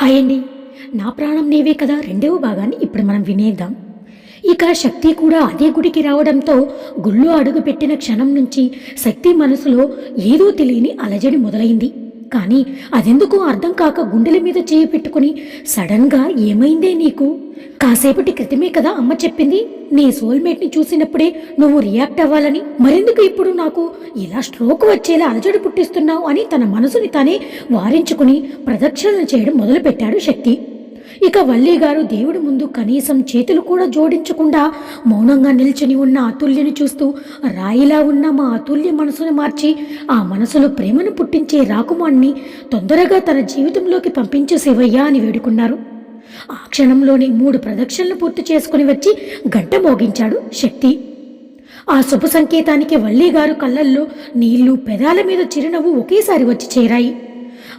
Hi అండి నా ప్రాణం నీవే కదా రెండవ భాగాన్ని ఇప్పుడు మనం వినేద్దాం. ఇక శక్తి కూడా అదే గుడికి రావడంతో గుళ్ళో అడుగుపెట్టిన క్షణం నుంచి శక్తి మనసులో ఏదో తెలియని అలజడి మొదలైంది. కానీ అదెందుకు అర్థం కాక గుండెల మీద చేయి పెట్టుకుని సడన్గా ఏమైందే నీకు? కాసేపటి క్రితమే కదా అమ్మ చెప్పింది. నీ సోల్మేట్ని చూసినప్పుడే నువ్వు రియాక్ట్ అవ్వాలని. మరెందుకు ఇప్పుడు నాకు ఇలా స్ట్రోక్ వచ్చేలా అలజడి పుట్టిస్తున్నావు అని తన మనసుని తానే వారించుకుని ప్రదక్షిణలు చేయడం మొదలుపెట్టాడు శక్తి. ఇక వల్లి గారు దేవుడి ముందు కనీసం చేతులు కూడా జోడించకుండా మౌనంగా నిల్చుని ఉన్న అతుల్యని చూస్తూ రాయిలా ఉన్న మా అతుల్య మనసును మార్చి ఆ మనసులో ప్రేమను పుట్టించే రాకుమాన్ని తొందరగా తన జీవితంలోకి పంపించు శివయ్య అని వేడుకున్నారు. ఆ క్షణంలోనే మూడు ప్రదక్షిణలు పూర్తి చేసుకుని వచ్చి గంట మోగించాడు శక్తి. ఆ శుభ సంకేతానికి వల్లీగారు కళ్ళల్లో నీళ్ళు పెదాల మీద చిరునవ్వు ఒకేసారి వచ్చి చేరాయి.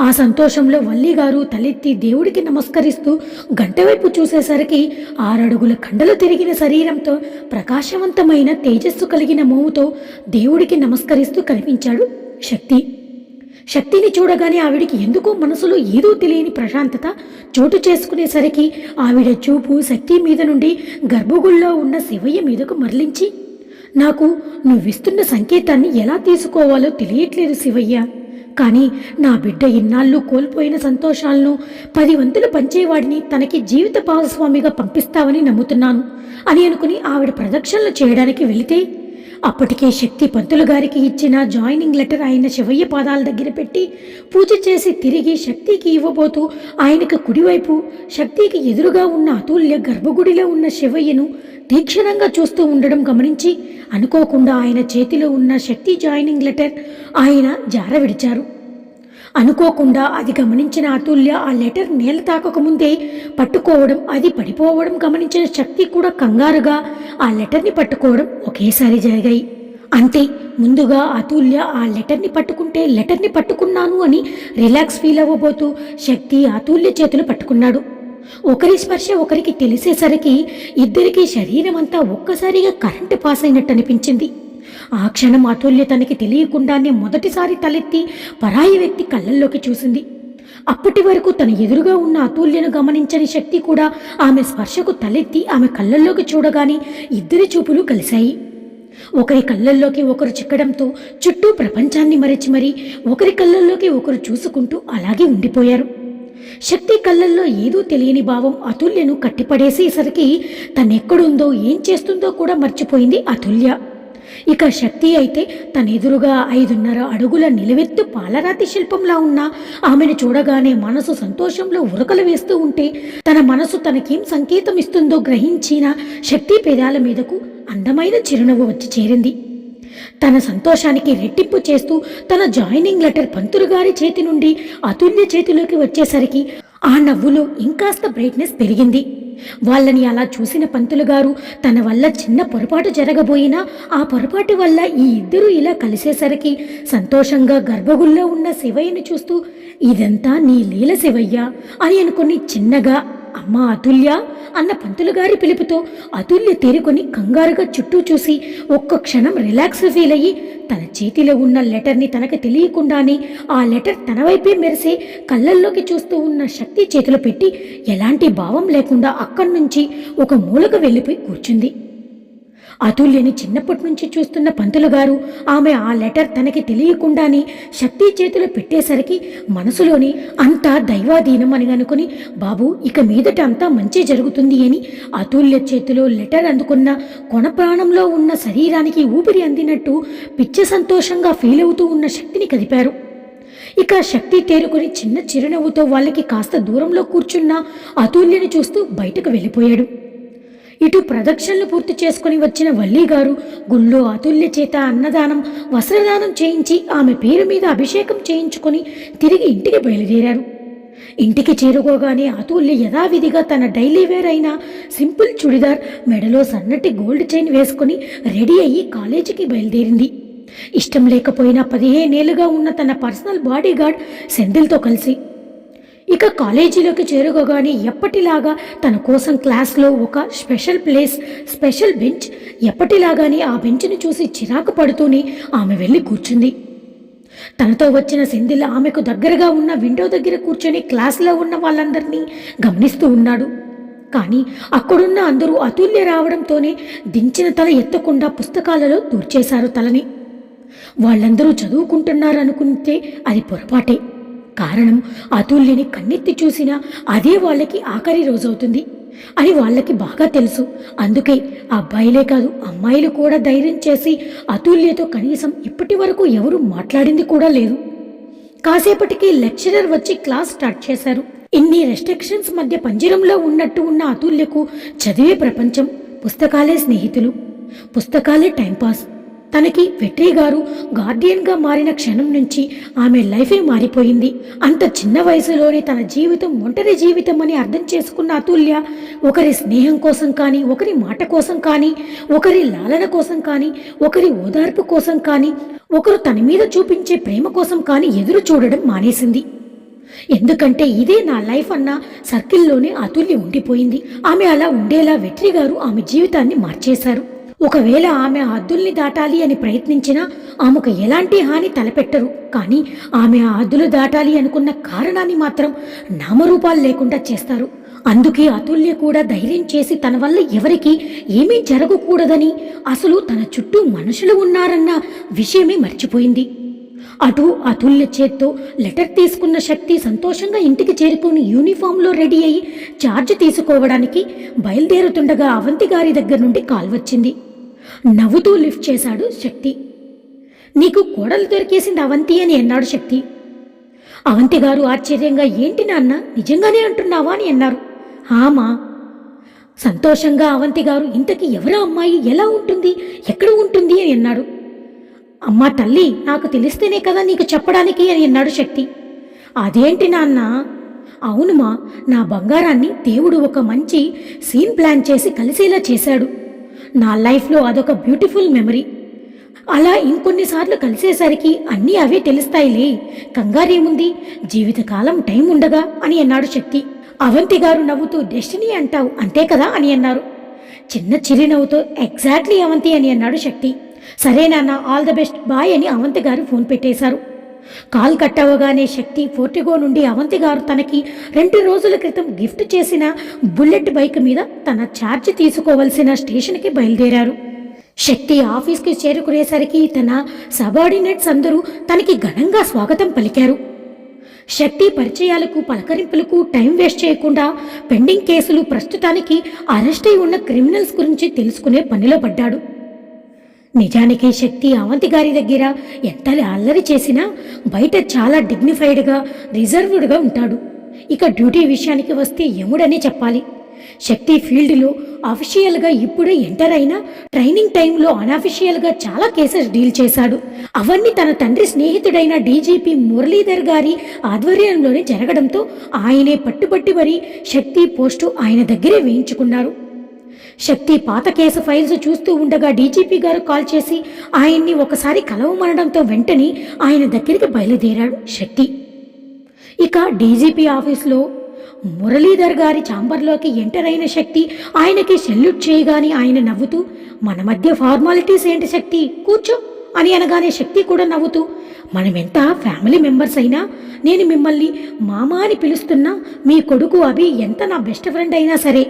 ఆ సంతోషంలో వల్లీగారు తలెత్తి దేవుడికి నమస్కరిస్తూ గంట వైపు చూసేసరికి ఆరడుగుల కండలు తిరిగిన శరీరంతో ప్రకాశవంతమైన తేజస్సు కలిగిన మోముతో దేవుడికి నమస్కరిస్తూ కనిపించాడు శక్తి. శక్తిని చూడగానే ఆవిడికి ఎందుకో మనసులో ఏదో తెలియని ప్రశాంతత చోటు చేసుకునేసరికి ఆవిడ చూపు శక్తి మీద నుండి గర్భగుడిలో ఉన్న శివయ్య మీదకు మరలించి నాకు నువ్విస్తున్న సంకేతాన్ని ఎలా తీసుకోవాలో తెలియట్లేదు శివయ్య. కానీ నా బిడ్డ ఇన్నాళ్ళు కోల్పోయిన సంతోషాలను పది వంతులు పంచేవాడిని తనకి జీవిత భాగస్వామిగా పంపిస్తావని నమ్ముతున్నాను అని అనుకుని ఆవిడ ప్రదక్షిణలు చేయడానికి వెళితే అప్పటికే శక్తి పంతులు గారికి ఇచ్చిన జాయినింగ్ లెటర్ ఆయన శివయ్య పాదాల దగ్గర పెట్టి పూజ చేసి తిరిగి శక్తికి ఇవ్వబోతూ ఆయనకు కుడివైపు శక్తికి ఎదురుగా ఉన్న అతుల్య గర్భగుడిలో ఉన్న శివయ్యను తీక్షణంగా చూస్తూ ఉండడం గమనించి అనుకోకుండా ఆయన చేతిలో ఉన్న శక్తి జాయినింగ్ లెటర్ ఆయన జార విడిచారు అనుకోకుండా అది గమనించిన అతుల్య ఆ లెటర్ నేల తాకకముందే పట్టుకోవడం అది పడిపోవడం గమనించిన శక్తి కూడా కంగారుగా ఆ లెటర్ని పట్టుకోవడం ఒకేసారి జరిగాయి. అంతే ముందుగా అతుల్య ఆ లెటర్ని పట్టుకుంటే లెటర్ని పట్టుకున్నాను అని రిలాక్స్ ఫీల్ అవ్వబోతూ శక్తి అతుల్య చేతులు పట్టుకున్నాడు. ఒకరి స్పర్శ ఒకరికి తెలిసేసరికి ఇద్దరికీ శరీరం అంతా ఒక్కసారిగా కరెంటు పాస్ అయినట్టు అనిపించింది. ఆ క్షణం అతుల్య తనకి తెలియకుండానే మొదటిసారి తలెత్తి పరాయి వ్యక్తి కళ్ళల్లోకి చూసింది. అప్పటి వరకు తన ఎదురుగా ఉన్న అతుల్యను గమనించని శక్తి కూడా ఆమె స్పర్శకు తలెత్తి ఆమె కళ్ళల్లోకి చూడగానే ఇద్దరి చూపులు కలిశాయి. ఒకరి కళ్ళల్లోకి ఒకరు చిక్కడంతో చుట్టూ ప్రపంచాన్ని మరచి మరీ ఒకరి కళ్ళల్లోకి ఒకరు చూసుకుంటూ అలాగే ఉండిపోయారు. శక్తి కళ్ళల్లో ఏదో తెలియని భావం అతుల్యను కట్టిపడేసేసరికి తనెక్కడుందో ఏం చేస్తుందో కూడా మర్చిపోయింది అతుల్య. ఇక శక్తి అయితే తన ఎదురుగా ఐదున్నర అడుగుల నిలవెత్తు పాలరాతి శిల్పంలా ఉన్న ఆమెను చూడగానే మనసు సంతోషంలో ఉరకలు వేస్తూ ఉంటే తన మనసు తనకేం సంకేతం ఇస్తుందో గ్రహించిన శక్తి పేదాల మీదకు అందమైన చిరునవ్వు వచ్చి చేరింది. తన సంతోషానికి రెట్టింపు చేస్తూ తన జాయినింగ్ లెటర్ పంతులు గారి చేతి నుండి అతుల్య చేతిలోకి వచ్చేసరికి ఆ నవ్వులో ఇంకాస్త బ్రైట్నెస్ పెరిగింది. వాళ్ళని అలా చూసిన పంతులు గారు తన వల్ల చిన్న పొరపాటు జరగబోయినా ఆ పొరపాటు వల్ల ఈ ఇద్దరూ ఇలా కలిసేసరికి సంతోషంగా గర్భగుల్లో ఉన్న శివయ్యను చూస్తూ ఇదంతా నీ లీల శివయ్య అని అనుకుని చిన్నగా అమ్మా అతుల్య అన్న పంతులు గారి పిలుపుతో అతుల్య తేరుకొని కంగారుగా చుట్టూ చూసి ఒక్క క్షణం రిలాక్స్ ఫీల్ అయ్యి తన చేతిలో ఉన్న లెటర్ని తనకు తెలియకుండానే ఆ లెటర్ తన వైపే మెరిసే కళ్ళల్లోకి చూస్తూ ఉన్న శక్తి చేతిలో పెట్టి ఎలాంటి భావం లేకుండా అక్కడి నుంచి ఒక మూలకు వెళ్ళిపోయి కూర్చుంది. అతుల్యని చిన్నప్పటి నుంచి చూస్తున్న పంతులు గారు ఆమె ఆ లెటర్ తనకి తెలియకుండానే శక్తి చేతిలో పెట్టేసరికి మనసులోని అంతా దైవాధీనం అని అనుకుని బాబు ఇక మీదట అంతా మంచి జరుగుతుంది అని అతుల్య చేతిలో లెటర్ అందుకున్న కొన ప్రాణంలో ఉన్న శరీరానికి ఊపిరి అందినట్టు పిచ్చ సంతోషంగా ఫీల్ అవుతూ ఉన్న శక్తిని కదిపారు. ఇక శక్తి తేరుకొని చిన్న చిరునవ్వుతో వాళ్ళకి కాస్త దూరంలో కూర్చున్న అతుల్యని చూస్తూ బయటకు వెళ్ళిపోయాడు. ఇటు ప్రదక్షిణలు పూర్తి చేసుకుని వచ్చిన వల్లి గారు గుళ్ళో అతుల్య చేత అన్నదానం వస్త్రదానం చేయించి ఆమె పేరు మీద అభిషేకం చేయించుకొని తిరిగి ఇంటికి బయలుదేరారు. ఇంటికి చేరుకోగానే అతుల్య యథావిధిగా తన డైలీ వేర్ అయిన సింపుల్ చుడిదార్ మెడలో సన్నటి గోల్డ్ చైన్ వేసుకుని రెడీ అయ్యి కాలేజీకి బయలుదేరింది. ఇష్టం లేకపోయినా పదిహేనేళ్ళుగా ఉన్న తన పర్సనల్ బాడీగార్డ్ సెంధిల్తో కలిసి ఇక కాలేజీలోకి చేరుకోగానే ఎప్పటిలాగా తన కోసం క్లాస్లో ఒక స్పెషల్ ప్లేస్ స్పెషల్ బెంచ్ ఎప్పటిలాగానే ఆ బెంచ్ని చూసి చిరాకు పడుతూనే ఆమె వెళ్ళి కూర్చుంది. తనతో వచ్చిన సెంధిల్ ఆమెకు దగ్గరగా ఉన్న విండో దగ్గర కూర్చొని క్లాస్లో ఉన్న వాళ్ళందరినీ గమనిస్తూ ఉన్నాడు. కానీ అక్కడున్న అందరూ అతుల్య రావడంతోనే దించిన తల ఎత్తకుండా పుస్తకాలలో దూర్చేశారు తలని. వాళ్ళందరూ చదువుకుంటున్నారనుకుంటే అది పొరపాటే. కారణం అతుల్యని కన్నెత్తి చూసినా అదే వాళ్ళకి ఆఖరి రోజవుతుంది. అని వాళ్ళకి బాగా తెలుసు. అందుకే అబ్బాయిలే కాదు అమ్మాయిలు కూడా ధైర్యం చేసి అతుల్యతో కనీసం ఇప్పటి వరకు ఎవరు మాట్లాడింది కూడా లేదు. కాసేపటికి లెక్చరర్ వచ్చి క్లాస్ స్టార్ట్ చేశారు. ఇన్ని రెస్ట్రిక్షన్స్ మధ్య పంజరంలో ఉన్నట్టు ఉన్న అతుల్యకు చదివే ప్రపంచం పుస్తకాలే స్నేహితులు. పుస్తకాలే టైంపాస్. తనకి వెట్రి గారు గార్డియన్గా మారిన క్షణం నుంచి ఆమె లైఫే మారిపోయింది. అంత చిన్న వయసులోనే తన జీవితం ఒంటరి జీవితం అని అర్థం చేసుకున్న అతుల్య ఒకరి స్నేహం కోసం కానీ ఒకరి మాట కోసం కానీ ఒకరి లాలన కోసం కానీ ఒకరి ఓదార్పు కోసం కానీ ఒకరు తన మీద చూపించే ప్రేమ కోసం కానీ ఎదురు చూడడం మానేసింది. ఎందుకంటే ఇదే నా లైఫ్ అన్న సర్కిల్లోనే అతుల్య ఉండిపోయింది. ఆమె అలా ఉండేలా వెట్రి గారు ఆమె జీవితాన్ని మార్చేశారు. ఒకవేళ ఆమె హద్దుల్ని దాటాలి అని ప్రయత్నించినా ఆమెకు ఎలాంటి హాని తలపెట్టరు. కానీ ఆమె ఆ హద్దులు దాటాలి అనుకున్న కారణాన్ని మాత్రం నామరూపాలు లేకుండా చేస్తారు. అందుకే అతుల్య కూడా ధైర్యం చేసి తన వల్ల ఎవరికి ఏమీ జరగకూడదని అసలు తన చుట్టూ మనుషులు ఉన్నారన్న విషయమే మర్చిపోయింది. అటు అతుల్య చేత్తో లెటర్ తీసుకున్న శక్తి సంతోషంగా ఇంటికి చేరుకుని యూనిఫామ్లో రెడీ అయి ఛార్జ్ తీసుకోవడానికి బయలుదేరుతుండగా అవంతి గారి దగ్గర నుండి కాల్ వచ్చింది. నవ్వుతూ లిఫ్ట్ చేశాడు శక్తి. నీకు కోడలు దొరికేసింది అవంతి అని అన్నాడు శక్తి. అవంతి గారు ఆశ్చర్యంగా ఏంటి నాన్న నిజంగానే అంటున్నావా? అని అన్నారు. ఆమా సంతోషంగా అవంతి గారు ఇంతకీ ఎవరా అమ్మాయి? ఎలా ఉంటుంది? ఎక్కడ ఉంటుంది? అని అన్నాడు. అమ్మా తల్లి నాకు తెలిస్తేనే కదా నీకు చెప్పడానికి అని అన్నాడు శక్తి. అదేంటి నాన్న? అవునుమా నా బంగారాన్ని దేవుడు ఒక మంచి సీన్ ప్లాన్ చేసి కలిసేలా చేశాడు. నా లైఫ్లో అదొక బ్యూటిఫుల్ మెమరీ. అలా ఇంకొన్నిసార్లు కలిసేసరికి అన్నీ అవే తెలుస్తాయిలే. కంగారేముంది? జీవితకాలం టైం ఉండగా అని అన్నాడు శక్తి. అవంతి గారు నవ్వుతూ డెస్టినీ అంటావు అంతే కదా? అని అన్నారు. చిన్న చిరునవ్వుతో ఎగ్జాక్ట్లీ అవంతి అని అన్నాడు శక్తి. సరే నాన్న ఆల్ ద బెస్ట్. బాయ్ అని అవంతి గారు ఫోన్ పెట్టేశారు. కాల్ కట్టవగానే శక్తి పోర్టిగో నుండి అవంతి గారు తనకి రెండు రోజుల క్రితం గిఫ్ట్ చేసిన బుల్లెట్ బైక్ మీద తన ఛార్జ్ తీసుకోవలసిన స్టేషన్కి బయలుదేరారు. శక్తి ఆఫీస్కి చేరుకునేసరికి తన సబార్డినేట్స్ అందరూ తనకి ఘనంగా స్వాగతం పలికారు. శక్తి పరిచయాలకు పలకరింపులకు టైం వేస్ట్ చేయకుండా పెండింగ్ కేసులు ప్రస్తుతానికి అరెస్ట్ అయి ఉన్న క్రిమినల్స్ గురించి తెలుసుకునే పనిలో పడ్డాడు. నిజానికి శక్తి అవంతి గారి దగ్గర ఎంత అల్లరి చేసినా బయట చాలా డిగ్నిఫైడ్గా రిజర్వ్డ్గా ఉంటాడు. ఇక డ్యూటీ విషయానికి వస్తే యముడనే చెప్పాలి. శక్తి ఫీల్డ్లో అఫీషియల్గా ఇప్పుడే ఎంటర్ అయినా ట్రైనింగ్ టైంలో అన్అఫీషియల్గా చాలా కేసెస్ డీల్ చేశాడు. అవన్నీ తన తండ్రి స్నేహితుడైన డీజీపీ మురళీధర్ గారి ఆధ్వర్యంలోనే జరగడంతో ఆయనే పట్టుబట్టి మరీ శక్తి పోస్టు ఆయన దగ్గరే వేయించుకున్నారు. శక్తి పాత కేసు ఫైల్స్ చూస్తూ ఉండగా డీజీపీ గారు కాల్ చేసి ఆయన్ని ఒకసారి కలవమనడంతో వెంటనే ఆయన దగ్గరికి బయలుదేరాడు శక్తి. ఇక డీజీపీ ఆఫీస్లో మురళీధర్ గారి ఛాంబర్లోకి ఎంటర్ అయిన శక్తి ఆయనకి సెల్యూట్ చేయగానే ఆయన నవ్వుతూ మన మధ్య ఫార్మాలిటీస్ ఏంటి శక్తి? కూర్చో. అని అనగానే శక్తి కూడా నవ్వుతూ మనమెంత ఫ్యామిలీ మెంబర్స్ అయినా నేను మిమ్మల్ని మామ అని పిలుస్తున్నా మీ కొడుకు అభి ఎంత నా బెస్ట్ ఫ్రెండ్ అయినా సరే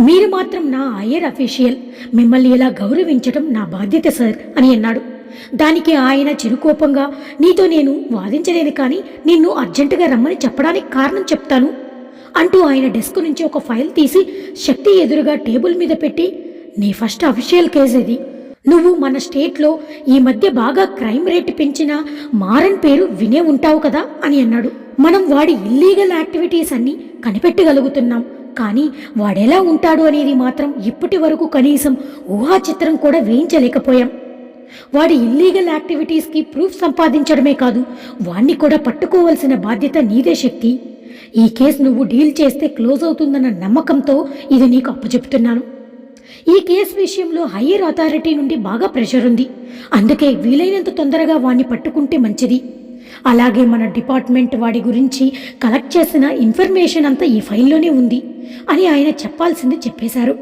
మీరు మాత్రం నా హయ్యర్ అఫీషియల్ మిమ్మల్ని ఇలా గౌరవించడం నా బాధ్యత సార్ అని అన్నాడు. దానికి ఆయన చిరుకోపంగా నీతో నేను వాదించలేను కానీ నిన్ను అర్జెంటుగా రమ్మని చెప్పడానికి కారణం చెప్తాను అంటూ ఆయన డెస్క్ నుంచి ఒక ఫైల్ తీసి శక్తి ఎదురుగా టేబుల్ మీద పెట్టి నీ ఫస్ట్ అఫీషియల్ కేసు ఇది. నువ్వు మన స్టేట్లో ఈ మధ్య బాగా క్రైమ్ రేట్ పెంచిన మారన్ పేరు వినే ఉంటావు కదా అని అన్నాడు. మనం వాడి ఇల్లీగల్ యాక్టివిటీస్ అన్ని కనిపెట్టగలుగుతున్నాం. కానీ వాడెలా ఉంటాడు అనేది మాత్రం ఇప్పటి వరకు కనీసం ఊహా చిత్రం కూడా వేయించలేకపోయాం. వాడి ఇల్లీగల్ యాక్టివిటీస్కి ప్రూఫ్ సంపాదించడమే కాదు వాణ్ణి కూడా పట్టుకోవాల్సిన బాధ్యత నీదే శక్తి. ఈ కేసు నువ్వు డీల్ చేస్తే క్లోజ్ అవుతుందన్న నమ్మకంతో ఇది నీకు అప్పచెప్తున్నాను. ఈ కేసు విషయంలో హయ్యర్ అథారిటీ నుండి బాగా ప్రెషర్ ఉంది. అందుకే వీలైనంత తొందరగా వాణ్ణి పట్టుకుంటే మంచిది. అలాగే మన డిపార్ట్మెంట్ వాడి గురించి కలెక్ట్ చేసిన ఇన్ఫర్మేషన్ అంతా ఈ ఫైల్లోనే ఉంది అని ఆయన చెప్పాల్సింది చెప్పేశారు.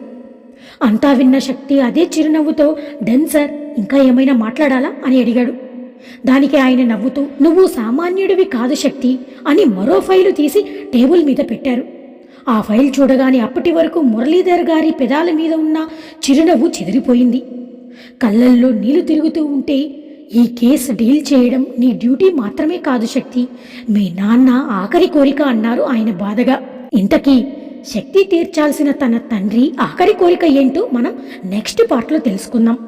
అంతా విన్న శక్తి అదే చిరునవ్వుతో డెన్ సార్ ఇంకా ఏమైనా మాట్లాడాలా? అని అడిగాడు. దానికి ఆయన నవ్వుతూ నువ్వు సామాన్యుడివి కాదు శక్తి అని మరో ఫైలు తీసి టేబుల్ మీద పెట్టారు. ఆ ఫైల్ చూడగానే అప్పటి వరకు మురళీధర్ గారి పెదాల మీద ఉన్న చిరునవ్వు చెదిరిపోయింది. కళ్ళల్లో నీళ్ళు తిరుగుతూ ఉంటే ఈ కేసు డీల్ చేయడం నీ డ్యూటీ మాత్రమే కాదు శక్తి. మీ నాన్న ఆఖరి కోరిక అన్నారు ఆయన బాధగా. ఇంతకీ శక్తి తీర్చాల్సిన తన తండ్రి ఆఖరి కోరిక ఏంటో మనం నెక్స్ట్ పార్ట్లో తెలుసుకుందాం.